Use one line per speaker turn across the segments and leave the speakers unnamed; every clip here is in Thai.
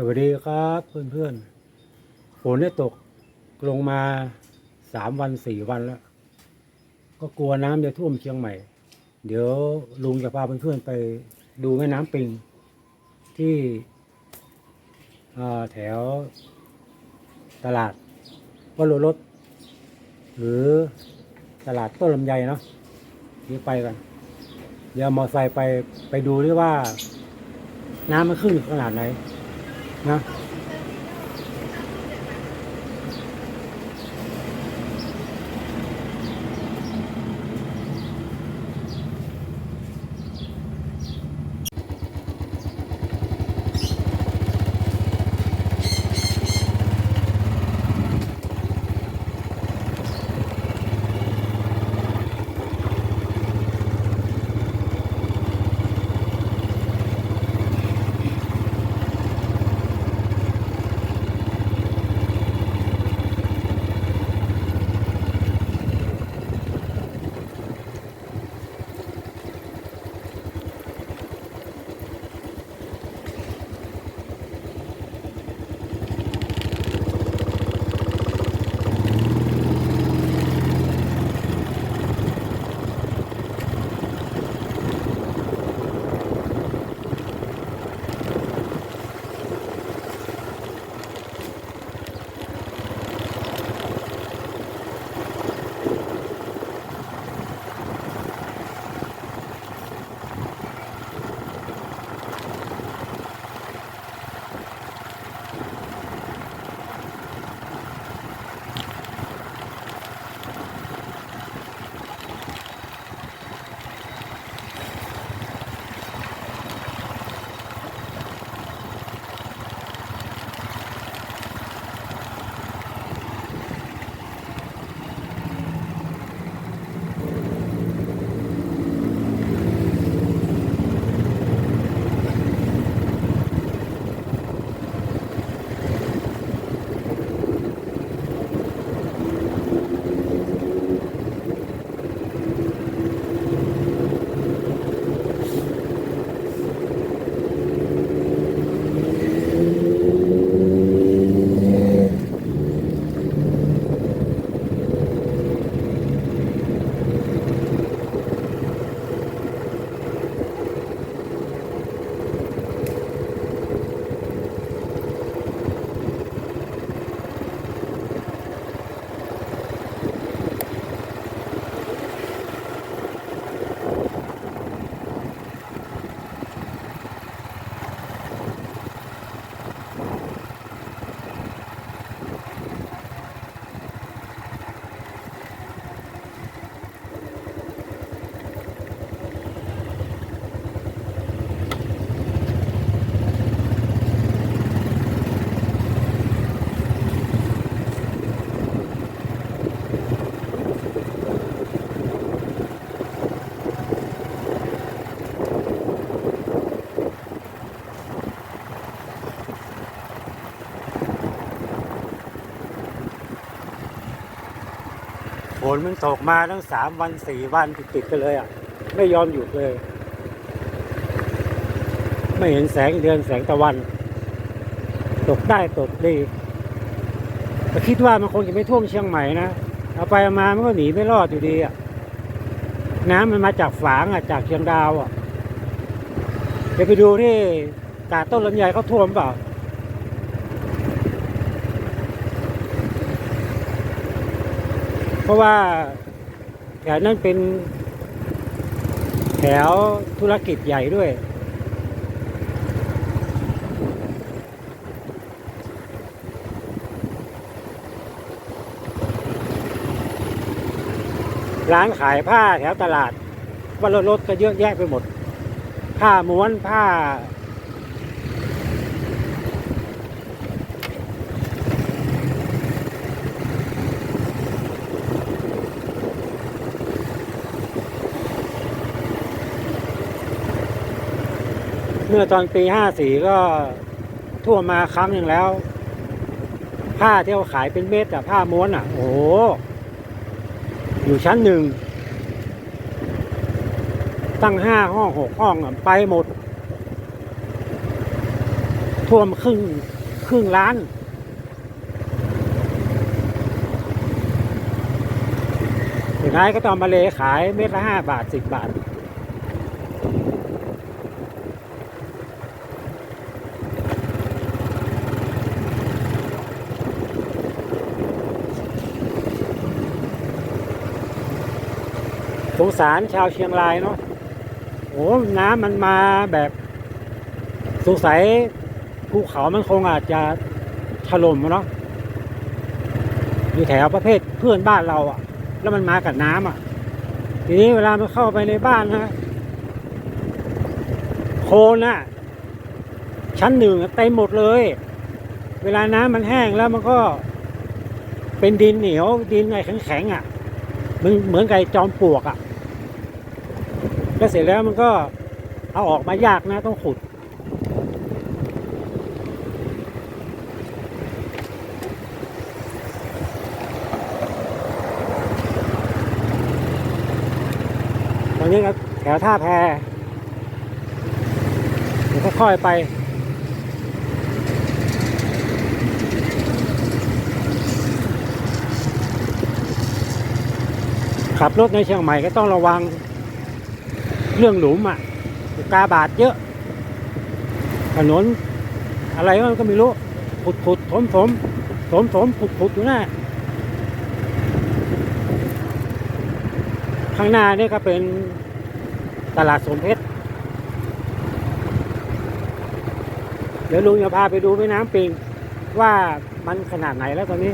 สวัสดีครับเพื่อนๆฝนได้ตกลงมาสามวันสี่วันแล้ว ก็กลัวน้ำจะท่วมเชียงใหม่ เดี๋ยวลุงจะพาเพื่อนๆไปดูแม่น้ำปิง ที่แถวตลาดวโรรสหรือตลาดต้นลำไยเนาะเดี๋ยวไปกัน เดี๋ยวเอามอไซค์ไปไปดูด้วยว่า น้ำมันขึ้นขนาดไหน น นมันตกมาทั้งสามวันสี่วันติดๆกันเลยอะ ไม่ยอมหยุดเลย ไม่เห็นแสงเดือนแสงตะวัน ตกได้ตกดีแต่คิดว่ามันคงจะไม่ท่วมเชียงใหม่นะเอาไปามามันก็หนีไม่รอดอยู่ดีอะน้ำมันมาจากฝางอะจากเชียงดาวอะเดี๋ยวไปดูที่ตาต้นลำไยเขาท่วมเปล่า เพราะว่าแถวนั้นเป็น แถวธุรกิจใหญ่ด้วย ร้านขายผ้าแถวตลาดวันรถก็เยอะแยะไปหมด ผ้าม้วนผ้า เมื่อตอนปีห้าสี่ก็ท่วมมาครั้งหนึ่งแล้ว ผ้าที่เขาขายเป็นเม็ดอะผ้าม้วนอะโอ้โหอยู่ชั้นหนึ่ง ตั้งห้าห้องหกห้องอะไปหมด ท่วมครึ่งครึ่งล้านสุดท้ายก็ต้องมาเลขายเม็ดละห้าบาทสิบบาท สงสารชาวเชียงรายเนาะโอ้น้ำมันมาแบบสงสัยภูเขามันคงอาจจะถล่มเนาะอยู่แถวประเภทเพื่อนบ้านเราอะแล้วมันมากับน้ำอะทีนี้เวลามันเข้าไปในบ้านนะโคลนน่ะ ชั้นหนึ่งเต็มหมดเลย เวลาน้ำมันแห้งแล้วมันก็เป็นดินเหนียวดินไงแข็งๆอะมันเหมือนกับไอ้จอมปลวกอะ่ะ แล้วเสร็จแล้วมันก็เอาออกมายากนะต้องขุด ตอนนี้ก็แถวท่าแพเดี๋ยวค่อยๆไปขับรถในเชียงใหม่ก็ต้องระวัง เรื่องหลุมอะกาบาตเยอะ ถนนอะไรมันก็ไม่รู้ขุดขุดถมถมถมถมขุดขุดอยู่นะข้างหน้านี่ก็เป็นตลาดสมเพชร เดี๋ยวลุงจะพาไปดูแม่น้ำปิงว่ามันขนาดไหนแล้วตอนนี้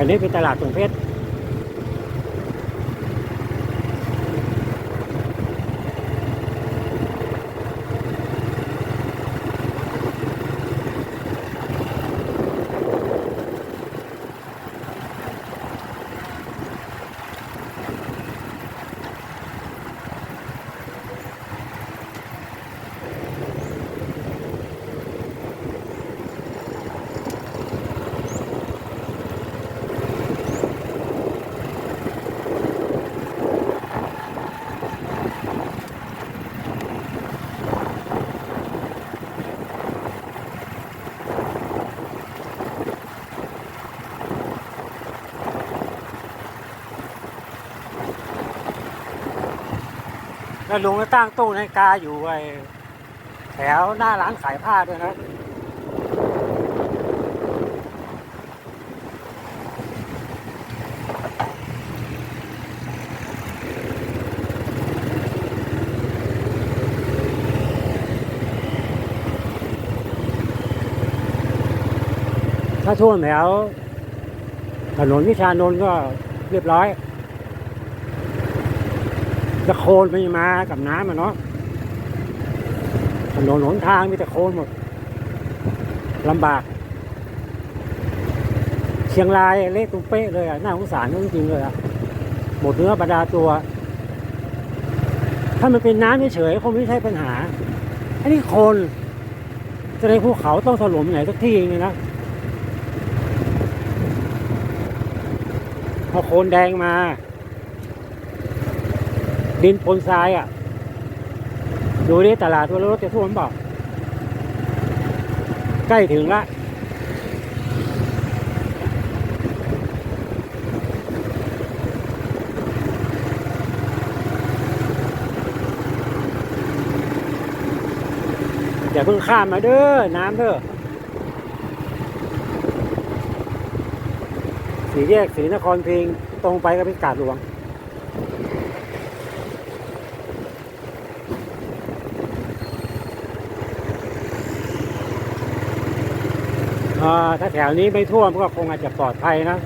อันนี้เป็น ลุงก็ตั้งตู้นาฬิกาอยู่ไอ้แถวหน้าร้านขายผ้าด้วยนะถ้าท่วมแถวถนนวิชานนท์ก็เรียบร้อย จะโคลนมันมากับน้ำอะเนาะถนนหนทางมีแต่โคลนหมดลำบาก เชียงรายเละตุ้มเป๊ะเลยอะน่าสงสารจริงๆเลยอะหมดเนื้อประดาตัว ถ้ามันเป็นน้ำเฉยๆคงไม่ใช่ปัญหา อันนี้โคลนจะในภูเขาต้องถล่มไหนสักที่เลยนะพอโคลนแดงมา ดินปนทรายอะ ดูดิตลาดตัวรถจะท่วมเปล่าใกล้ถึงละอย่าเพิ่งข้ามมาเด้อ น้ำเด้อ สีแยกสีนครพิงตรงไปก็เป็นกาดหลวง ถ้าแถวนี้ไม่ท่วมก็คงอาจจะปลอดภัยนะ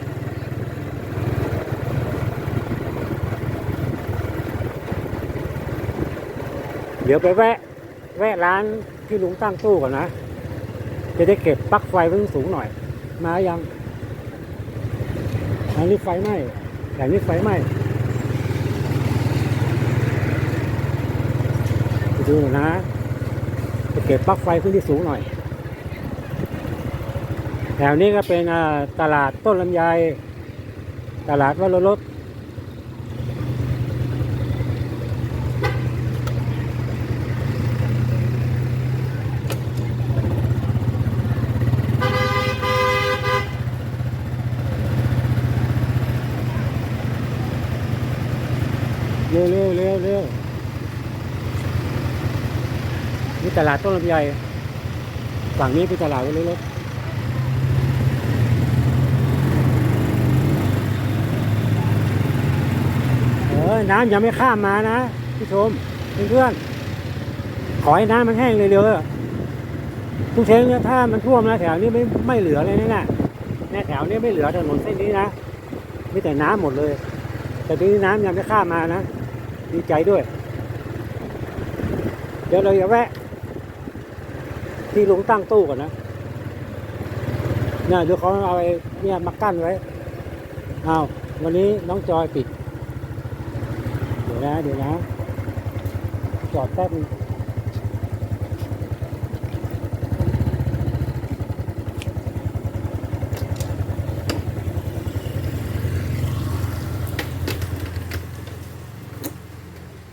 เดี๋ยวไปแวะ แวะร้านที่ลุงตั้งตู้ก่อนนะ จะได้เก็บปลั๊กไฟไว้สูงหน่อย มายังอันนี้ไฟไหม้แต่นี้ไฟไหม้ดูนะ จะเก็บปลั๊กไฟขึ้นที่สูงหน่อย แถวนี้ก็เป็นตลาดต้นลำไย ตลาดวัดรถเร็วเร็วเร็วเร็วนี่ตลาดต้นลำไยฝั่งนี้เป็นตลาดวัดรถ อน้ำยังไม่ข้ามมานะผู้ชมเพื่อนๆขอให้น้ำมันแห้งเร็วๆทุกเช้งเนี่ยถ้ามันท่วมนะแถวนี้ไม่ไม่เหลือเลยนะน่ะเนี่ยแถวนี้ไม่เหลือถนนเส้นนี้นะมีแต่น้ำหมดเลย แต่ทีนี้น้ำยังไม่ข้ามมานะดีใจด้วย เดี๋ยวเราจะแวะ ที่ลุงตั้งตู้ก่อนนะเนี่ยเดี๋ยวเขาเอาไอ้เนี่ยมากั้นไว้อ้าววันนี้น้องจอยปิด นะ เดี๋ยวนะ จอดแป๊บนึง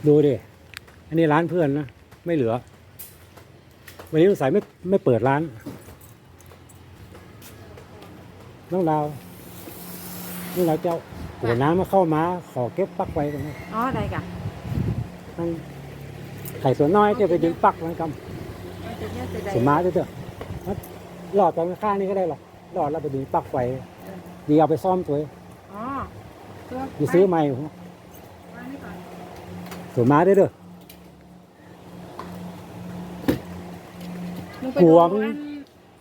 ดูดิ อันนี้ร้านเพื่อนนะ ไม่เหลือ วันนี้สงสัยไม่ไม่เปิดร้าน น้องดาวนี่เราวเจ้า หัวน้ำมาเข้ามา ขอเก็บปลั๊กไว้ตรงนี้
อ๋อได้กะ
มันไข่ส่วนน้อยจะไปดึงปลั๊กมันก
เอาตัวเนี้ยจะได้ำ
สมาเถอะหลอดตรงข้างนี้ก็ได้หรอหลอดเราไปดึงปลั๊กไฟดีเอาไปซ่อมตัว
อ๋อตัว
ดีซื้อใหม่
วางไว้ก่อน
สมาได้เด้อ
มึงไป
กลั
ดู
ว
อั
มัน
น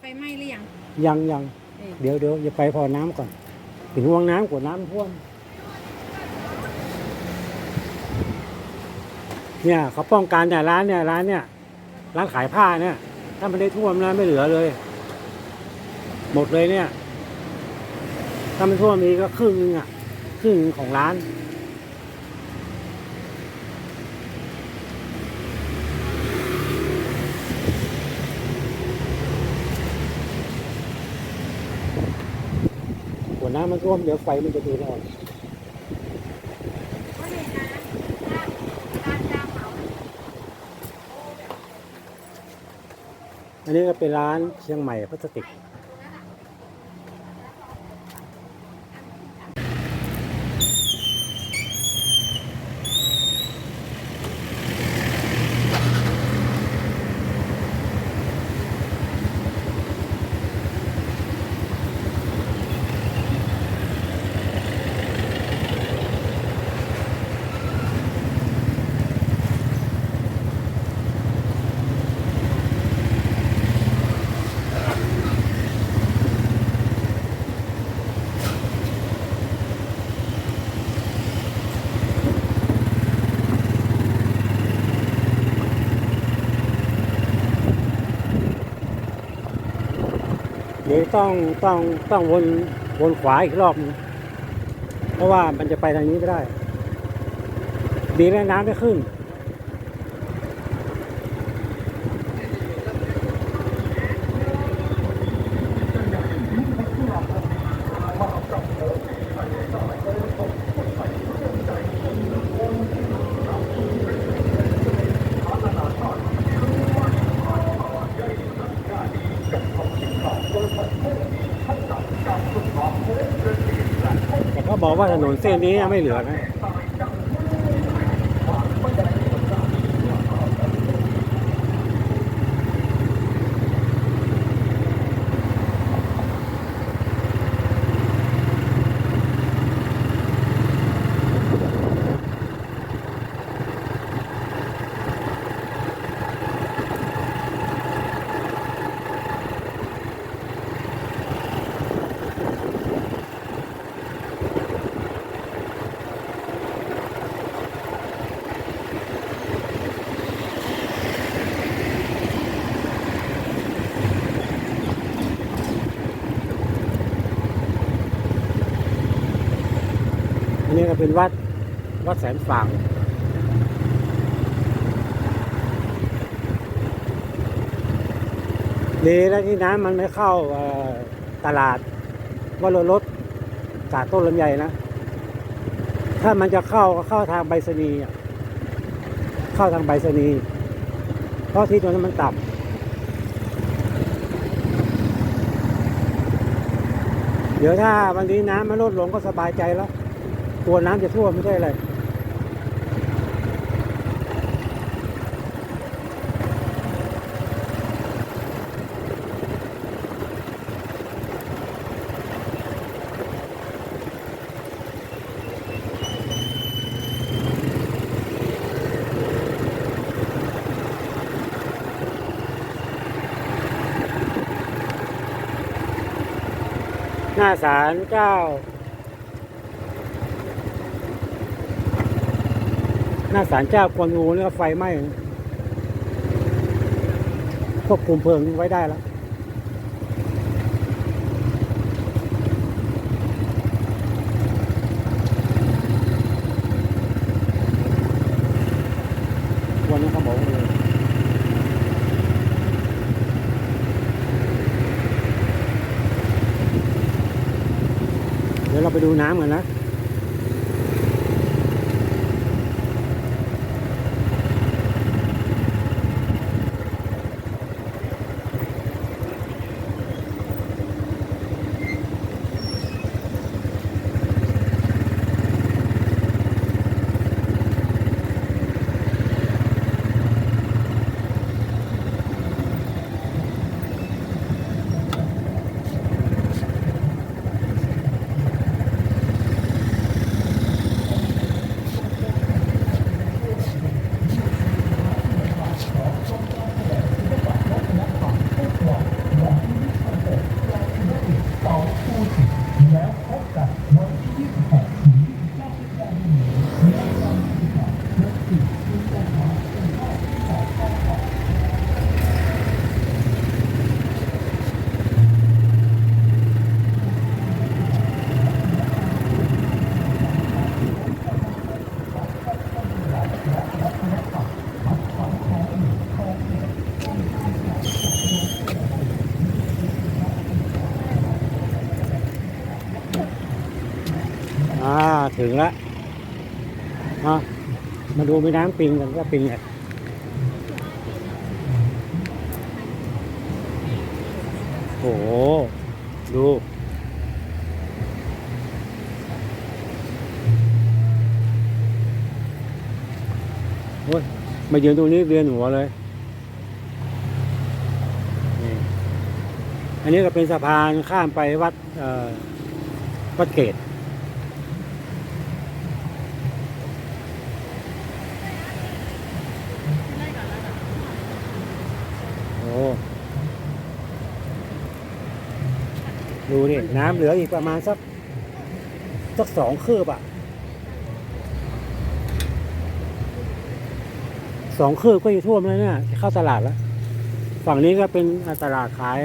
ไฟไหม้หรือยัง
ยังยัง
เอ้ย
เดี๋ยวเดี๋ยวอย่าไปพอน้ำก่อน ถึงห่วงน้ำกว่าน้ำท่วม เนี่ยเขาป้องกันเนี่ยร้านเนี่ยร้านเนี่ยร้านขายผ้าเนี่ย ถ้ามันได้ท่วมแล้วไม่เหลือเลย หมดเลยเนี่ย ถ้ามันท่วมมีก็ครึ่งนึงอะครึ่งของร้านหัวน้ำมันท่วมเดี๋ยวไฟมันจะดูดออก
ก็เนี่ยนะด้านด้านเผา
อันนี้ก็เป็นร้านเชียงใหม่พลาสติก ดี๋ยวต้องต้องต้องวนวนขวาอีกรอบ เพราะว่ามันจะไปทางนี้ไม่ได้ ดีแล้วน้ำไม่ขึ้น แต่เขาบอก ว่าถนนเส้นนี้ไม่เหลือนะ นี้ก็เป็นวัดวัดแสนฝางดีแล้วที่น้ำมันไม่เข้าตลาดว่ารถรถจากต้นลำไยนะ ถ้ามันจะเข้าก็เข้าทางใบสนีเข้าทางใบสนีเพราะที่ตรงนั้นมันต่ำเดี๋ยวถ้าวันนี้น้ำมันลดลงก็สบายใจแล้ว กลัวน้ำจะท่วมไม่ใช่อะไรหน้าศาลเจ้า หน้าศาลเจ้ากวนอูนี่ก็ไฟไหม้ควบคุมเพลิงไว้ได้แล้ววันนี้เขาบอกว่าเลยเดี๋ยวเราไปดูน้ำกันนะ อ่า ถึงแล้วมามาดูแม่น้ำปิงกันว่าปิงไงโอ้โห ดู โอ้ย มายืนตรงนี้เวียนหัวเลยนี่อันนี้ก็เป็นสะพานข้ามไปวัดเอ่อวัดเกต โอ้ ดูนี่น้ำเหลืออีกประมาณสักสักสองคืบอะสองคืบก็จะท่วมแล้วเนี่ยเข้าตลาดแล้ว ฝั่งนี้ก็เป็นตลาดขาย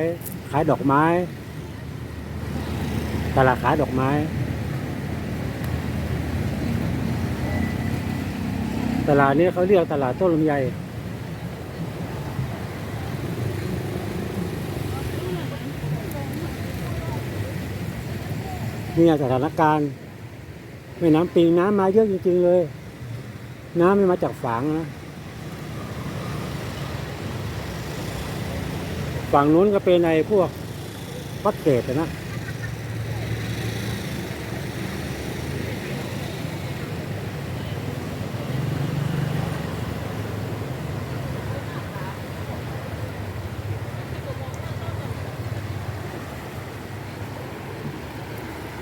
ขายดอกไม้ ตลาดขายดอกไม้ตลาดนี้เขาเรียกตลาดต้นลำไย เนี่ยสถานการณ์แม่น้ำปิงน้ำมาเยอะจริง ๆ เลย น้ำไม่มาจากฝางนะฝั่งนู้นก็เป็นในพวกวัดเกตนะ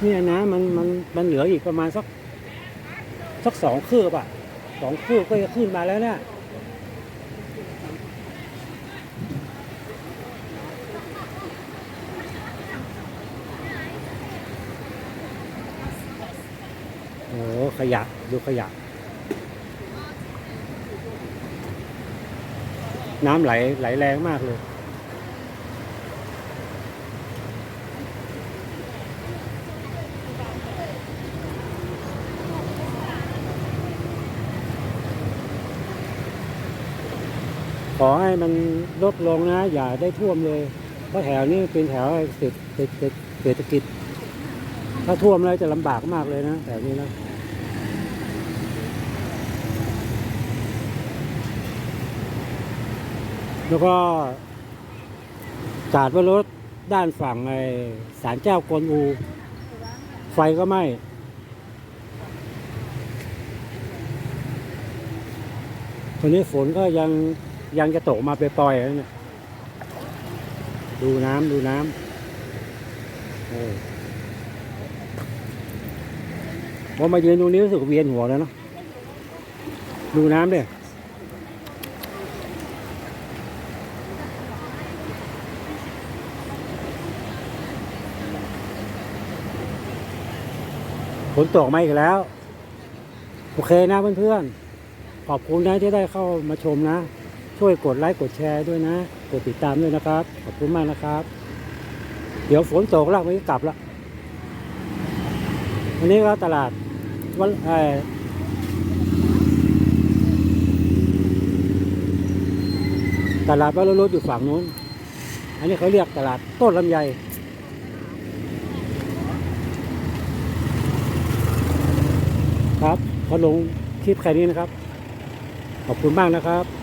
เนี่ยนะมันมันมันเหลืออีกประมาณสักสักสองคืบอะสองคืบก็จะขึ้นมาแล้วเนี่ยโอ้ขยะดูขยะ น้ำไหลไหลแรงมากเลย ขอให้มันลดลงนะ อย่าได้ท่วมเลย เพราะแถวนี้เป็นแถวเศรษฐเศรษฐกิจ ถ้าท่วมแล้วจะลำบากมากเลยนะแถวนี้นะแล้วก็กาดว่ารถด้านฝั่งไอ้สารเจ้ากวนอู ไฟก็ไหม้ตอนนี้ฝนก็ยัง ยังจะตกมาไปปล่อยแล้วเนี่ย ดูน้ำดูน้ำโอ้พอมายืนตรงนี้รู้สึกเวียนหัวแล้วเนาะ ดูน้ำเด้ฝนตกมาอีกแล้ว โอเคนะเพื่อนๆ ขอบคุณนะที่ได้เข้ามาชมนะ ช่วยกดไลค์กดแชร์ด้วยนะ กดติดตามด้วยนะครับ ขอบคุณมากนะครับ เดี๋ยวฝนตกแล้ววันนี้กลับละวันนี้ก็ตลาดวันเอ่อตลาดวัดรถอยู่ฝั่งนู้น อันนี้เขาเรียกตลาดต้นลำไยครับขอลงคลิปแค่นี้นะครับ ขอบคุณมากนะครับ